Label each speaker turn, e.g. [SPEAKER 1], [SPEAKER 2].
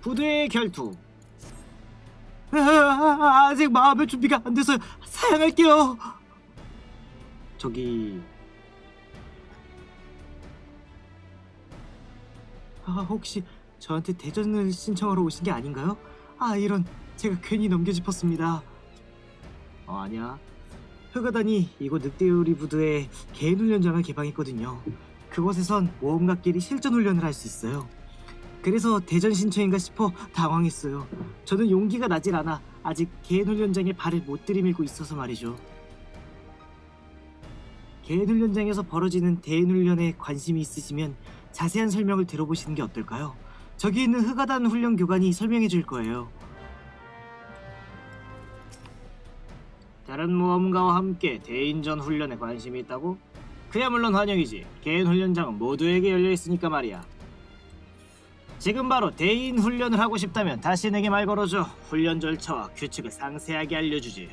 [SPEAKER 1] 부대의 결투. 아, 아직 마음의 준비가 안 돼서 사양할게요. 저기 아, 혹시 저한테 대전을 신청하러 오신 게 아닌가요? 아 이런 제가 괜히 넘겨짚었습니다. 어, 아니야. 흑어단이 이곳 늑대요리 부두에 개인 훈련장을 개방했거든요. 그곳에선 모험가끼리 실전 훈련을 할 수 있어요. 그래서 대전 신청인가 싶어 당황했어요. 저는 용기가 나질 않아 아직 개인 훈련장에 발을 못 들이밀고 있어서 말이죠. 개인 훈련장에서 벌어지는 대인 훈련에 관심이 있으시면 자세한 설명을 들어보시는 게 어떨까요? 저기 있는 흑아단 훈련 교관이 설명해 줄 거예요. 다른 모험가와 함께 대인전 훈련에 관심이 있다고? 그야 물론 환영이지. 개인 훈련장은 모두에게 열려 있으니까 말이야. 지금 바로 대인 훈련을 하고 싶다면 다시 내게 말 걸어줘. 훈련 절차와 규칙을 상세하게 알려주지.